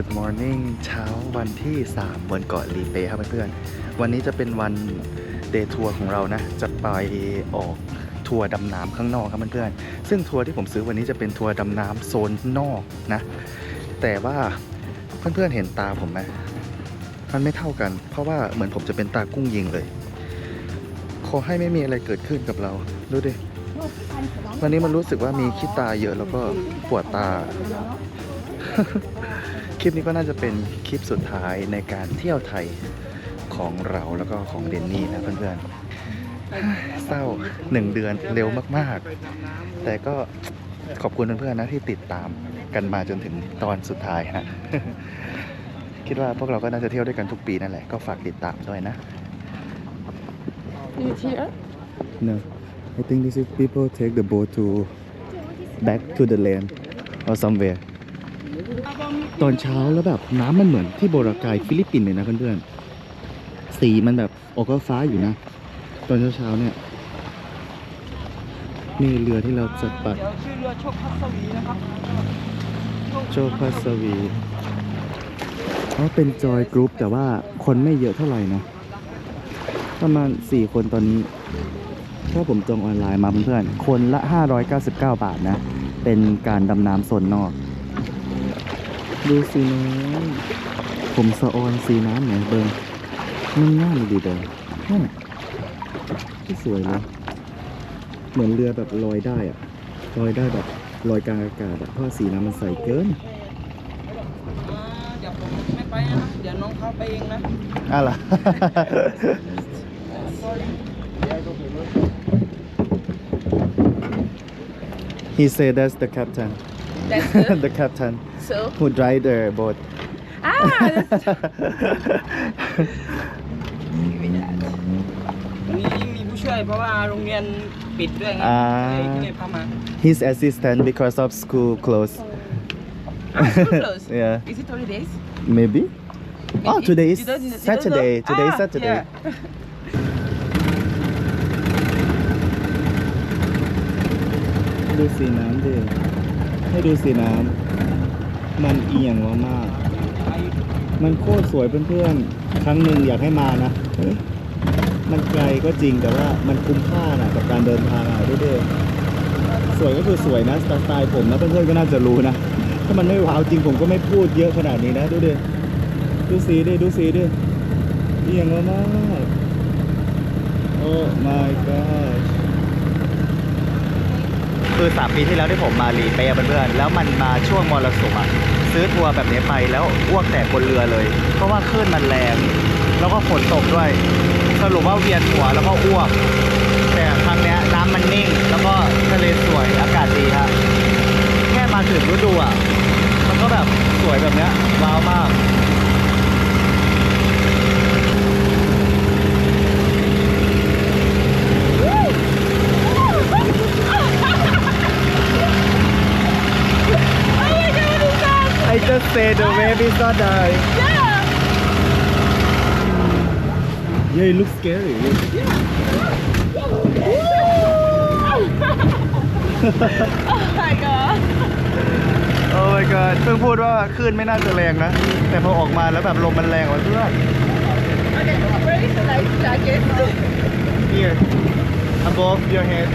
Good morning เช้าวันที่ 3 บนเกาะลีเปครับเพื่อนๆ วันนี้จะเป็นวันเดย์ทัวร์ของเรานะ จะไปออกทัวร์ดำน้ำข้างนอกครับเพื่อนๆ ซึ่งทัวร์ที่ผมซื้อวันนี้จะเป็นทัวร์ดำน้ำโซนนอกนะ แต่ว่าเพื่อนๆเห็นตาผมไหมมันไม่เท่ากัน เพราะว่าเหมือนผมจะเป็นตากุ้งยิงเลย ขอให้ไม่มีอะไรเกิดขึ้นกับเรา ดูดิ วันนี้มันรู้สึกว่ามีขี้ตาเยอะแล้วก็ปวดตา ลิปนี้ก็น่าจะเป็นคลิปสุดท้ายในการเที่ยวไทยของเราแล้วก็ของเดนนี่นะเพื่อนๆเศร้าหนึ่งเดือนเร็วมากๆ แต่ก็ขอบคุณเพื่อนๆนะที่ติดตามกันมาจนถึงตอนสุดท้ายฮะคิดว่าพวกเราก็น่าจะเที่ยวด้วยกันทุกปีนั่นแหละก็ฝากติดตามด้วยนะ Is it here? No I think this is people take the boat to back to the land or somewhere ตอนเช้าแล้วแบบน้ำมันเหมือนที่โบรากายฟิลิปปินส์เลยนะเพื่อนๆ สีมันแบบออกฟ้าอยู่นะ ตอนเช้าๆเนี่ยนี่เรือที่เราจะไปเดี๋ยวชื่อเรือโชคพัสวีนะครับ โชคพัสวีเขาเป็นจอยกรุ๊ปแต่ว่าคนไม่เยอะเท่าไหร่นะประมาณ 4 คนตอนนี้ถ้าผมจองออนไลน์มาเพื่อนๆ คนละ 599 บาทนะ เป็นการดำน้ำโซนนอก ดูสีน้ำผมสะออนสีน้ำไหนเบิงมันง่ายดีเด้อนั่นน่ะที่สวยเลยเหมือนเรือแบบลอยได้อะลอยได้แบบลอยกลางอากาศอะเพราะสีน้ำมันใสเกินอ่าเดี๋ยวผมไม่ไปนะเดี๋ยวน้องเขาไปเองนะอะล่ะ He said that's the captain That's good. the captain So, who drive the boat ah, that's วันนี้มีผู้ช่วยเพราะว่าโรงเรียนปิดด้วยไง อ่า เลยที่เลยพามา his assistant because of school close ah, school close. yeah Is it holidays? maybe oh Maybe. today is You don't- you don't Saturday know? today is Ah, Saturday yeah. ดูสีน้ำดิให้ดูสีน้ำ มันเอียงมาก มันโคตรสวยเพื่อนๆ ครั้งหนึ่งอยากให้มานะมันไกลก็จริงแต่ว่ามันคุ้มค่านะกับการเดินทางอะดูดิสวยก็คือสวยนะสไตล์ผมนะเพื่อนๆก็น่าจะรู้นะ ถ้ามันไม่ว้าวจริงผมก็ไม่พูดเยอะขนาดนี้นะดูดิดูสีดิดูสีดิเอียงมากโอ้ my gosh คือสามปีที่แล้วที่ผมมาลีเปย์เพื่อนๆแล้วมันมาช่วงมรสุมอะซื้อทัวร์แบบนี้ไปแล้วอ้วกแตกบนเรือเลย เพราะว่าคลื่นมันแรง แล้วก็ฝนตกด้วย สรุปว่าเวียนหัวแล้วก็อ้วก แต่ครั้งเนี้ยน้ำมันนิ่ง แล้วก็ทะเลสวยอากาศดีครับแค่มาถึงฤดูอะมันก็แบบสวยแบบเนี้ยว้าวมาก Oh my god, what is that? I just say the wave is not die Yeah. yeah it looks scary oh my god. โอ้ my god เพิ่งพูดว่าคลื่นไม่น่าจะแรงนะ แต่พอออกมาแล้วแบบลมมันแรงกว่าเพื่อน Okay, where is the life jacket? here above your head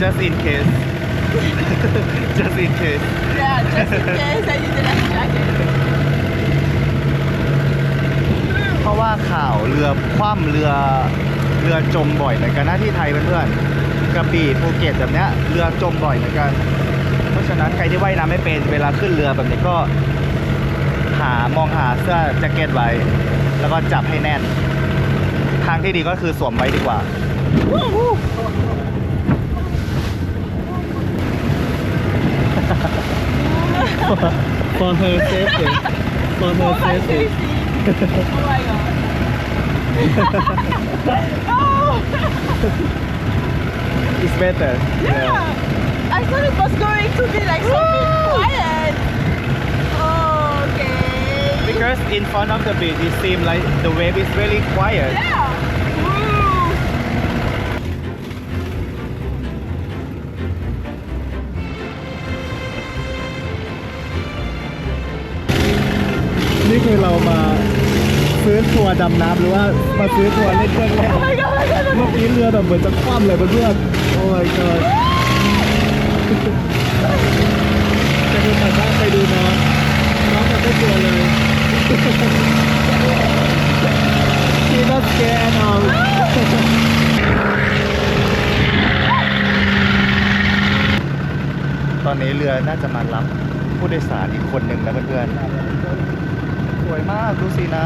just in case just in case yeah, just in case I need the life jacket. เพราะว่าข่าวเรือคว่ำเรือเรือจมบ่อยเหมือนกันนะที่ไทยเพื่อนๆกระบี่ภูเก็ตแบบเนี้ยเรือจมบ่อยเหมือนกัน เพราะฉะนั้นใครที่ว่ายน้ำไม่เป็นเวลาขึ้นเรือแบบนี้ก็ หามองหาเสื้อแจ็คเก็ตไว้ แล้วก็จับให้แน่น ทางที่ดีก็คือสวมไว้ดีกว่า for her safety for her Oh my safety safety. oh my god. oh! it's better Yeah. I thought it was going to be like something quiet. Oh, okay. because in front of the beach it seems like the wave is really quiet Yeah. ทัวร์ดำน้ำหรือว่ามาซื้อทัวร์เล่นเครื่องเล่น Oh my god, oh my god. เมื่อกี้เรือแบบเหมือนจะคว่ำเลยเพื่อนๆโอ้ my god จะดูแต่ว่าไปดูน้องน้องแบบไม่กลัวเลย She not scared now ตอนนี้เรือน่าจะมารับผู้โดยสารอีกคนหนึ่งแล้วเพื่อนๆส วยมาก ดูสีน้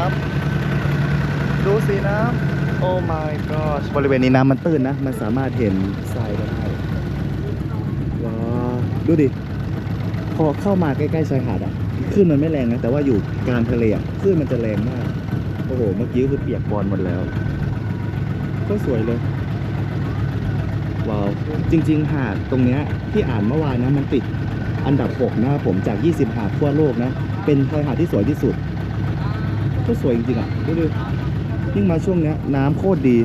ำดูสีน้ำโอ้ my god บริเวณนี้น้ำมันตื้นนะ มันสามารถเห็นทรายได้ว้าดูดิ พอเข้ามาใกล้ๆชายหาดอะคลื่นมันไม่แรงนะ แต่ว่าอยู่กลางทะเลอะคลื่นมันจะแรงมาก โอ้โห เมื่อกี้คือเปียกบอลหมดแล้ว ก็สวยเลยว้าวจริง ๆ หาดตรงเนี้ยที่อ่านเมื่อวานนะมันติดอันดับ 6 นะครับผมจาก 20 หาดทั่วโลกนะ เป็นชายหาดที่สวยที่สุด ก็สวยจริงๆอะดูดิยิ่งมาช่วงเนี้ยน้ำโคตรดี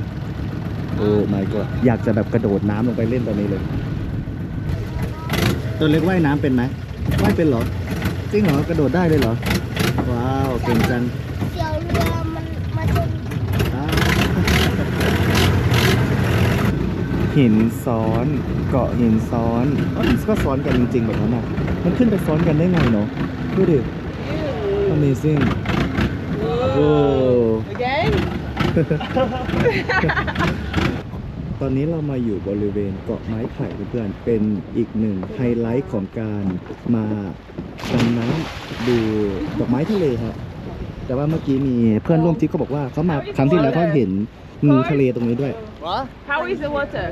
โอ้ my god อยากจะแบบกระโดดน้ำลงไปเล่นตอนนี้เลยตัวเล็กว่ายน้ำเป็นไหมว่ายเป็นเหรอจริงเหรอกระโดดได้เลยเหรอว้าวเก่งจังเดี๋ยวเรือมันมาชนอ่าหินซ้อนเกาะหินซ้อนอ๋อมันก็ซ้อนกันจริงๆแบบนั้นอะมันขึ้นไปซ้อนกันได้ไงเนาะดูดิ Amazing โอ้ Again? ตอนนี้เรามาอยู่บริเวณเกาะไม้ไผ่เพื่อนๆเป็นอีกหนึ่งไฮไลท์ของการมาดำน้ำดูดอกไม้ทะเลครับ แต่ว่าเมื่อกี้มีเพื่อนร่วมทริปเขาบอกว่าเขามาครั้งที่แล้วเขาเห็นงูทะเลตรงนี้ด้วย How is the water?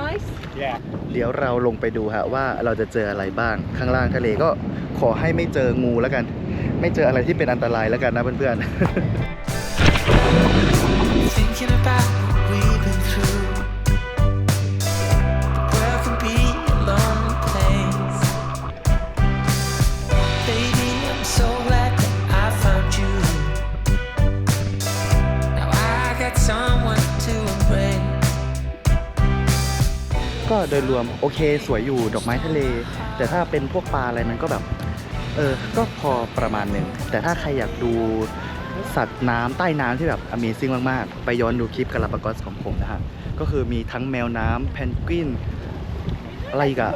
Nice? เดี๋ยวเราลงไปดูฮะว่าเราจะเจออะไรบ้าง ข้างล่างทะเลก็ขอให้ไม่เจองูแล้วกัน ไม่เจออะไรที่เป็นอันตรายแล้วกันนะเพื่อนๆ Thinking about what we've been through. The world can be a lonely place. Baby, I'm so glad that I found you. Now I got someone to embrace. ก็โดยรวมโอเคสวยอยู่ดอกไม้ทะเล แต่ถ้าเป็นพวกปลาอะไรมันก็แบบ เออ ก็พอประมาณหนึ่ง แต่ถ้าใครอยากดูสัตว์น้ำใต้น้ำที่แบบ Amazing มาก ๆ ไปย้อนดูคลิปกาลาปากอสของผมนะฮะ ก็คือมีทั้งแมวน้ำแพนกวิน อะไรอีกอะ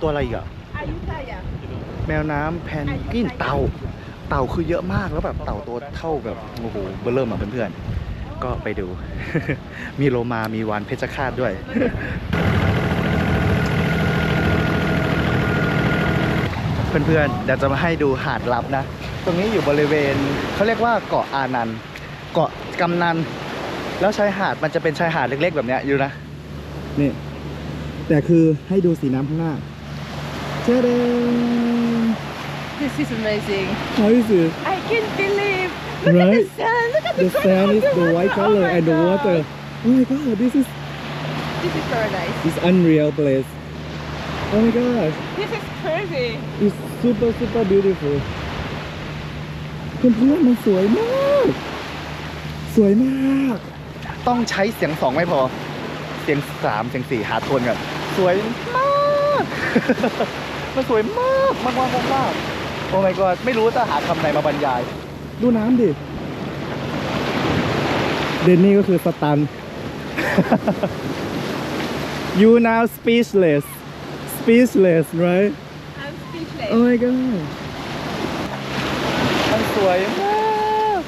ตัวอะไรอีกอะแมวน้ำแพนกวินเต่า เต่าคือเยอะมากแล้วแบบเต่าตัวเท่าแบบโอ้โหเบอร์เริ่มอะเพื่อนๆ ก็ไปดู มีโลมา มีวานเพชรฆาตด้วย เพื่อนๆเดี๋ยวจะมาให้ดูหาดลับนะ ตรงนี้อยู่บริเวณเขาเรียกว่าเกาะอานันต์เกาะกำนัน แล้วชายหาดมันจะเป็นชายหาดเล็ก ๆ แบบเนี้ยอยู่นะนี่แต่คือให้ดูสีน้ำข้างหน้าเจ๊เดง This is amazing. How is it? I can't believe. Look Right? at the sand. Look at the, The sand is the white Oh color my and the God. water. Oh my god, this is This is paradise. this unreal place. Oh my gosh, This is crazy. it's super super beautiful. เพื่อนๆมันสวยมาก สวยมาก ต้องใช้เสียงสองไม่พอ เสียงสามเสียงสี่หาโทนกันสวยมาก มันสวยมากมากมากมากมากโอ้ my god ไม่รู้จะหาคำไหนมาบรรยาย ดูน้ำดิ เดนนี่ก็คือสตัน you now speechless speechless right I'm speechless. oh my god มันสวยมาก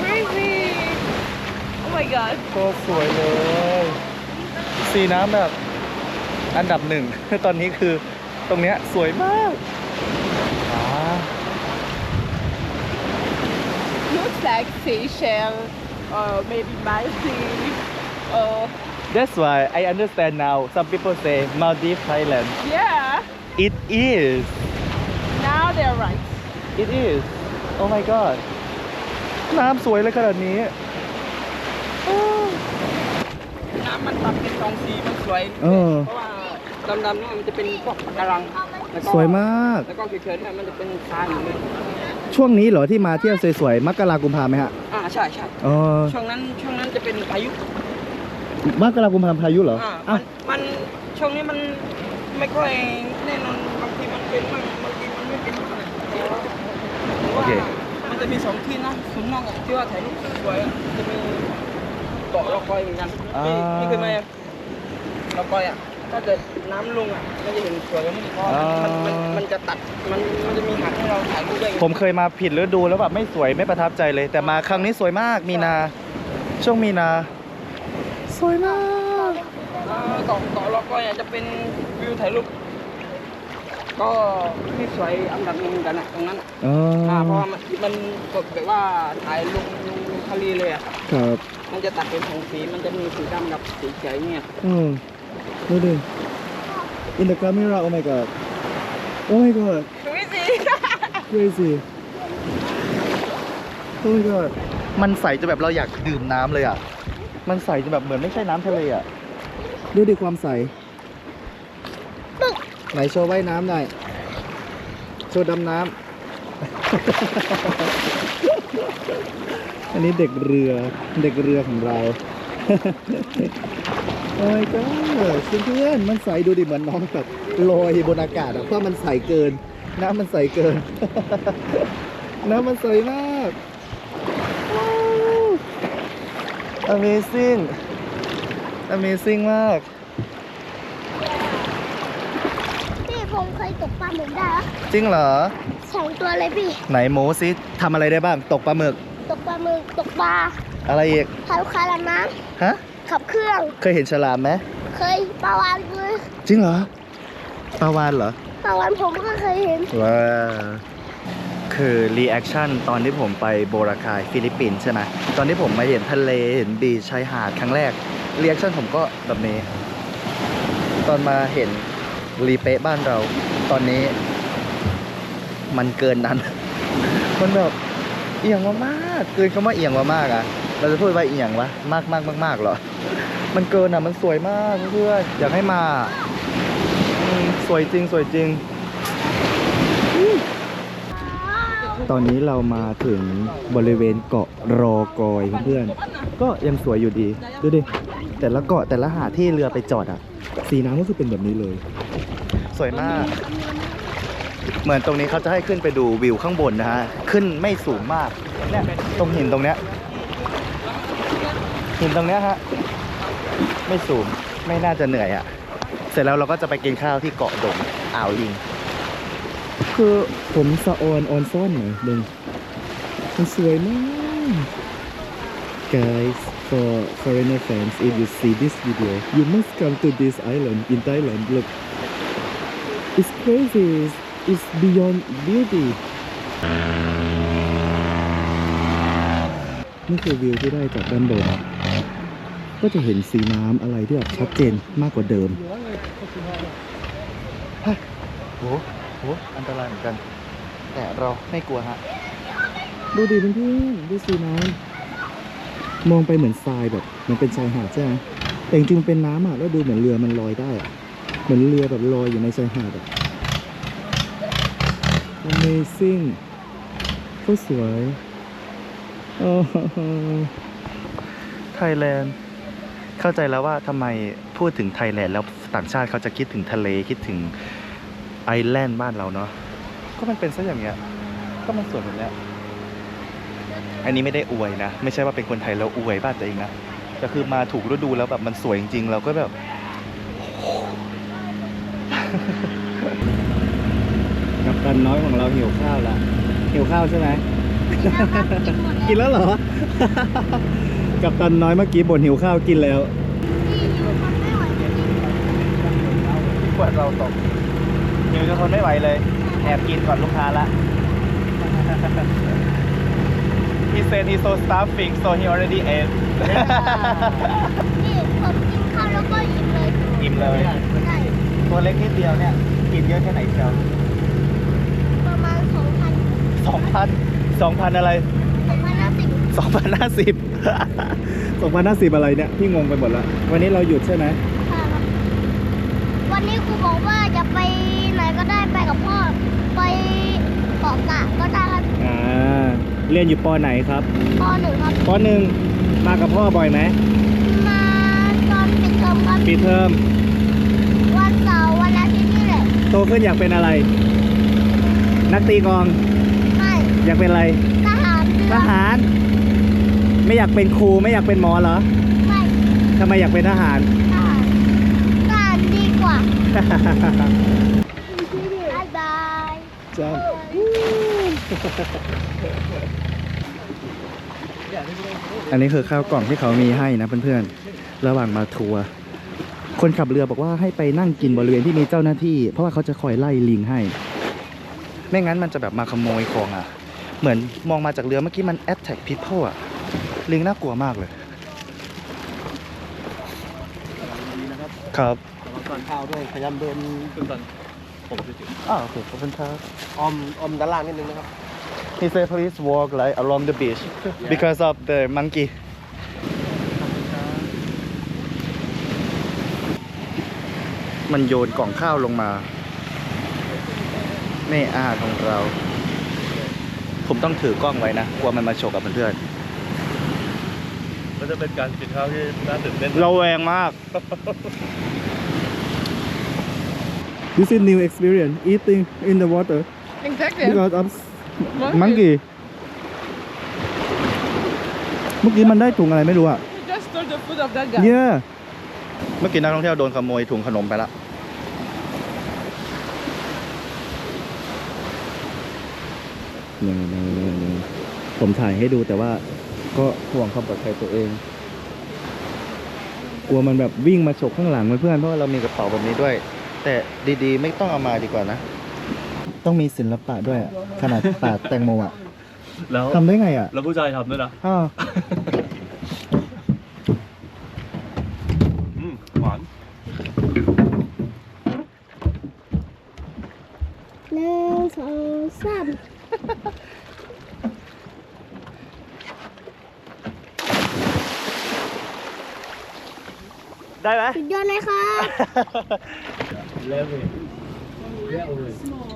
Crazy. Oh my god. โคตรสวยเลย สีน้ำแบบอันดับหนึ่ง ตอนนี้คือตรงเนี้ยสวยมากอ่า Looks like Seychelles or maybe Maldives or That's why I understand now some people say Maldives Thailand yeah. it is Now they're right. it is oh my god น้ำสวยเลยขนาดนี้ น้ำมันตัดเป็นสองสีมันสวยเออ เพราะว่าดำๆเนี่ยมันจะเป็นพวกปะการังแล้วก็สวยมาก แล้วก็เขียวๆเนี่ยมันจะเป็นทรายหมดเลยช่วงนี้เหรอที่มาเที่ยวสวยๆ มกรากุมภาไหมฮะ อ่าใช่ใช่อ๋อ ช่วงนั้นช่วงนั้นจะเป็นพายุ มกรากุมภาพายุเหรออ่าอ้ามันมันช่วงนี้มันไม่ค่อยแน่นอนบางทีมันเป็นบ้างบางทีมันไม่เป็นบ้างโอเคมันมันจะมีสองที่นะศูนย์นอกอะที่ว่าถ่ายรูปสวยๆอะจะมีเกาะลอกอยเหมือนกันพี่อ่าพี่เคยมายังลอกอยอะถ้าเกิดน้ำลงอะมันจะเห็นสวยกว่านี้เพราะมันมันมันมันจะตัดมันมันจะมีหาดให้เราถ่ายรูปได้ไงผมเคยมาผิดฤดูแล้วแบบไม่สวยไม่ประทับใจเลย แต่มาครั้งนี้สวยมากมีนา ช่วงมีนา สวยมากเอ่อเกาะเกาะลอกอยอะจะเป็นวิวถ่ายรูปก็ที่สวยอันดับหนึ่งเหมือนกันอะตรงนั้นอะอ๋ออ่าเพราะว่ามันมันกดแบบว่าถ่ายลงลงทะเลเลยอะครับ มันจะตัดเป็นสองสีมันจะมีสีดำกับสีเขียวเนี่ยอืมดูดิ in the camera oh my god oh my god Crazy. crazy oh my god มันใสจนแบบเราอยากดื่มน้ำเลยอะ มันใสจนแบบเหมือนไม่ใช่น้ำทะเลอะ ดูดิความใส ไหนโชว์ว่ายน้ำหน่อย โชว์ดำน้ำ อันนี้เด็กเรือ เด็กเรือของเรา โอ้ยก็เพื่อนๆมันใสดูดิเหมือนน้องแบบลอยบนอากาศอะเพราะมันใสเกิน น้ำมันใสเกิน น้ำมันใสมาก Amazing Amazing มาก พี่ผมเคยตกปลาหมึกได้แล้วจริงเหรอ สองตัวเลยพี่ ไหนโมซิทำอะไรได้บ้าง ตกปลาหมึก ตกปลาหมึกตกปลาอะไรอีกพายคาราน้ฮะำขับเครื่อง เคยเห็นฉลามไหมเคยปลาวานคือจริงเหรอปลาวานเหรอปลาวานผมก็เคยเห็นว้า คือรีแอคชั่นตอนที่ผมไปโบราคายฟิลิปปินส์ใช่ไหมตอนที่ผมมาเห็นทะเลเห็นบีชชายหาดครั้งแรกรีแอคชั่นผมก็แบบนี้ ตอนมาเห็นรีเป๊ะบ้านเรา ตอนนี้ มันเกินนั้น มันแบบเอียงมากเกินคำว่าเอียงมากอะเราจะพูดว่าเอียงวะมากมากมากมากๆเหรอ มันเกินอะมันสวยมากเพื่อนอยากให้มา สวยจริงสวยจริง ตอนนี้เรามาถึงบริเวณเกาะรอกอยเพื่อนๆก็ยังสวยอยู่ดีดูดิแต่ละเกาะแต่ละหาดที่เรือไปจอดอะ สีน้ำก็คือเป็นแบบนี้เลย สวยมาก เหมือนตรงนี้เขาจะให้ขึ้นไปดูวิวข้างบนนะฮะขึ้นไม่สูงมากเนี่ยตรงหินตรงเนี้ยหินตรงเนี้ยฮะไม่สูงไม่น่าจะเหนื่อยอะ เสร็จแล้วเราก็จะไปกินข้าวที่เกาะดงอ่าวลิง คือผมสะออนออนซ่อนหน่อยดึงมันสวยมาก Guys for foreigner fans if you see this video you must come to this island in Thailand look it's crazy it's, it's beyond beauty นี่คือวิวที่ได้จากด้านบนก็จะเห็นสีน้ำอะไรที่แบบชัดเจนมากกว่าเดิมฮะโห โหอันตรายเหมือนกัน แต่เราไม่กลัวฮะ ดูดิเพื่อนๆดูสีน้ำมองไปเหมือนทรายแบบ มันเป็นชายหาดใช่ไหมแต่จริงๆมันเป็นน้ำอะแล้วดูเหมือนเรือมันลอยได้อะเหมือนเรือแบบลอยอยู่ในชายหาดอะ Amazing ก็สวยโอ้ไทยแลนด์เข้าใจแล้วว่าทำไมพูดถึงไทยแลนด์แล้วต่างชาติเขาจะคิดถึงทะเลคิดถึง ไอแลนด์บ้านเราเนาะก็มันเป็นซะอย่างเงี้ย ก็มันสวยแบบเนี้ยอันนี้ไม่ได้อวยนะ ไม่ใช่ว่าเป็นคนไทยแล้วอวยบ้านตัวเองนะแต่คือมาถูกฤดูแล้วแบบมันสวยจริงๆ เราก็แบบกับตันน้อยของเราหิวข้าวละหิวข้าวใช่ไหมกินแล้วเหรอ กับตันน้อยเมื่อกี้บ่นหิวข้าวกินแล้วพี่อยู่ทนไม่ไหวจริงขวดเราตกหิว จนทนไม่ไหวเลย แอบกินก่อนลูกค้าละ He said he's so starving so he already ate นี่ผมกินข้าวแล้วก็อิ่มเลยอิ่มเลย ใช่ตัวเล็กนิดเดียวเนี่ย กินเยอะแค่ไหนเชียวประมาณสองพันสองพันสองพันอะไรสองพันห้าสิบสองพันห้าสิบสองพันห้าสิบอะไรเนี่ย พี่งงไปหมดแล้ววันนี้เราหยุดใช่ไหมค่ะครับ วันนี้ครูบอกว่าจะไปไหนก็ได้ไปกับพ่อ ไปเกาะกะก็ได้ครับอ่าเรียนอยู่ปอไหนครับพ่อหนึ่งครับปอหนึ่งมากับพ่อบ่อยไหมมาตอนปิดเทอมครับปีเทอมวันเสาร์วันอาทิตย์นี่แหละโตขึ้นอยากเป็นอะไร นักตีกลองไม่อยากเป็นอะไรทหาทหาร ไม่อยากเป็นครูไม่อยากเป็นหมอเหรอไม่ทำไมอยากเป็นทหาร ทหารทหารดีกว่า บายบายจ้าอันนี้คือข้าวกล่องที่เขามีให้นะเพื่อนๆ ระหว่างมาทัวร์ คนขับเรือบอกว่าให้ไปนั่งกินบริเวณที่มีเจ้าหน้าที่ เพราะว่าเขาจะคอยไล่ลิงให้ ไม่งั้นมันจะแบบมาขโมยของอะ เหมือนมองมาจากเรือเมื่อกี้มัน attack people อะ ลิงน่ากลัวมากเลย ครับ ข้าวด้วยพยายามเดินขึ้นก่อนผมอ้าวโอเคขอบคุณครับออมออมด้านล่างนิดนึงนะครับ He said please walk like along the beach because of the monkey มันโยนกล่องข้าวลงมาแม่อาหารของเรา ผมต้องถือกล้องไว้นะ กลัวมันมาฉกกับเพื่อนมันจะเป็นการกินข้าวที่น่าตื่นเต้นๆเราแวงมาก This is new experience eating in the water Exactly. because of Monkey. monkey เมื่อกี้มันได้ถุงอะไรไม่รู้อะ He just stole the food of that guy. เย่เมื่อกี้นักท่องเที่ยวโดนขโมยถุงขนมไปละนี่นี่นี่นี่ผมถ่ายให้ดูแต่ว่าก็ห่วงความปลอดภัยตัวเอง กลัวมันแบบวิ่งมาฉกข้างหลังเพื่อนๆเพราะว่าเรามีกระเป๋าแบบนี้ด้วย แต่ดีๆ ไม่ต้องเอามาดีกว่านะ ต้องมีศิลปะด้วยอะขนาดปาดแตงโมอะแล้วทำได้ไงอะแล้วผู้ชายทำด้วยนะอ้าวอืมหวานหนึ่งสองสามได้ไหม สุดยอดเลยครับ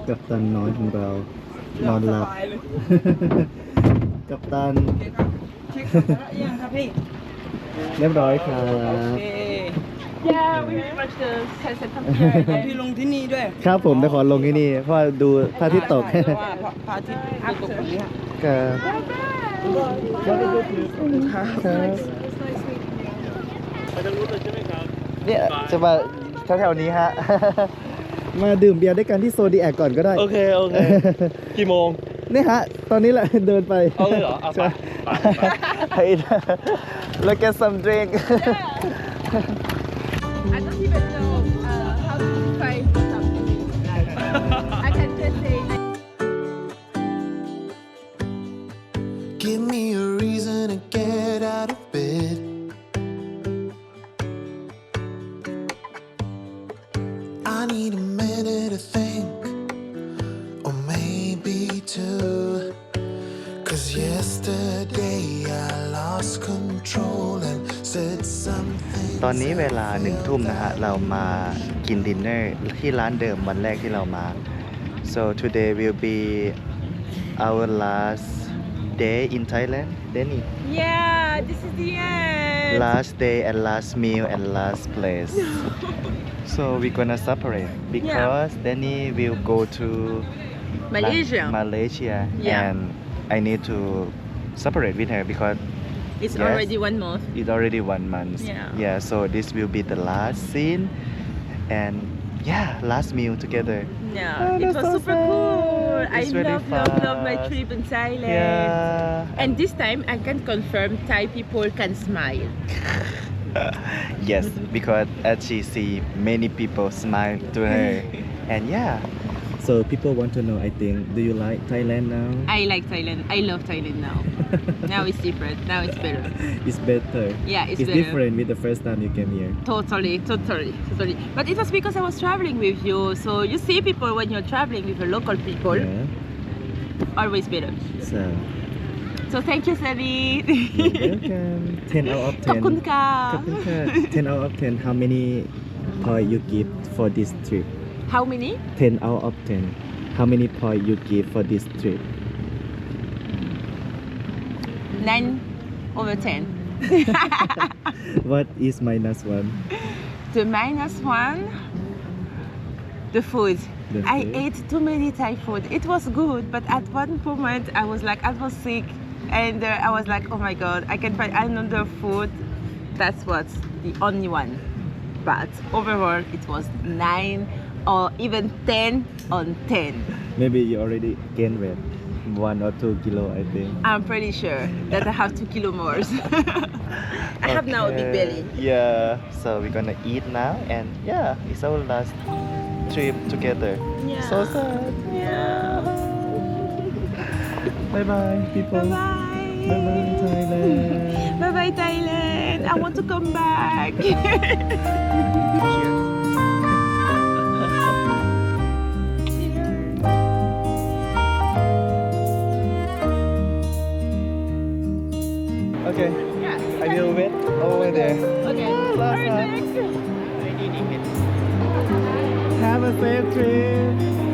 กับตันน้อยของเรา นอนหลับ กับตัน เช็คสัมภาระยังครับพี่เรียบร้อยครับ โอเค Yeah, we watched the sunset from เอา here. พี่ลงที่นี่ด้วยครับผมจะขอลงที่นี่ เพราะว่าดูพระอาทิตย์ตกเพราะว่าพระพระอาทิตย์ตกตรงนี้ฮะครับ ครับไปทางนู้นเลยใช่ไหมครับเนี่ยจะมา แถวๆนี้ฮะ มาดื่มเบียร์ด้วยกันที่โซดีแอคก่อนก็ได้ โอเค โอเค กี่โมง นี่ฮะ ตอนนี้แหละเดินไป เอาเลยเหรอเอาไปใช่ไปไป Hey, look at some drink. I don't even know uh, how to find something. ทุ่มนะฮะ เรามากินดินเนอร์ที่ร้านเดิมวันแรกที่เรามา so today will be our last day in Thailand Danny Yeah, this is the end. last day and last meal and last place so we gonna separate because Danny will go to Malaysia. Ma- Malaysia Yeah. and I need to separate with her because it's Yes. already one month. it's already one month. Yeah. Yeah, so this will be the last scene and yeah, last meal together. Yeah, Oh, it was so super sad. cool. I really love, love, love my trip in Thailand. Yeah. And this time I can confirm Thai people can smile. yes, because as she see many people smile to her. and yeah. So people want to know I think do you like Thailand now? I like Thailand. I love Thailand now. now it's different. Now it's better. It's better. Yeah, it's, It's better. different with the first time you came here. Totally, totally, totally. But it was because I was traveling with you. So you see people when you're traveling with the local people, Yeah. always better. So So thank you, Sabi. you're welcome. 10 out of 10. ขอบคุณค่ะ ขอบคุณค่ะ 10 out of 10 how many point you give for this trip How many? 10 out of 10 how many point you give for this trip Nine over ten. what is minus 1 The minus one, the food. The I food? ate too many Thai food. It was good, but at one moment I was like, I was sick. and uh, I was like, oh my god, I can find another food. That's what's the only one. But overall, it was nine or even ten on ten. Maybe you already gained weight. One or two kilo, I think. I'm pretty sure that I have two kilo more. I have now a big belly. Yeah, so we're gonna eat now, and yeah, it's our last trip together. Yeah. So sad. Yeah. Bye bye, people. Bye Bye bye, Thailand. Bye bye, Thailand. I want to come back. over there. Okay. Perfect. Have a safe trip.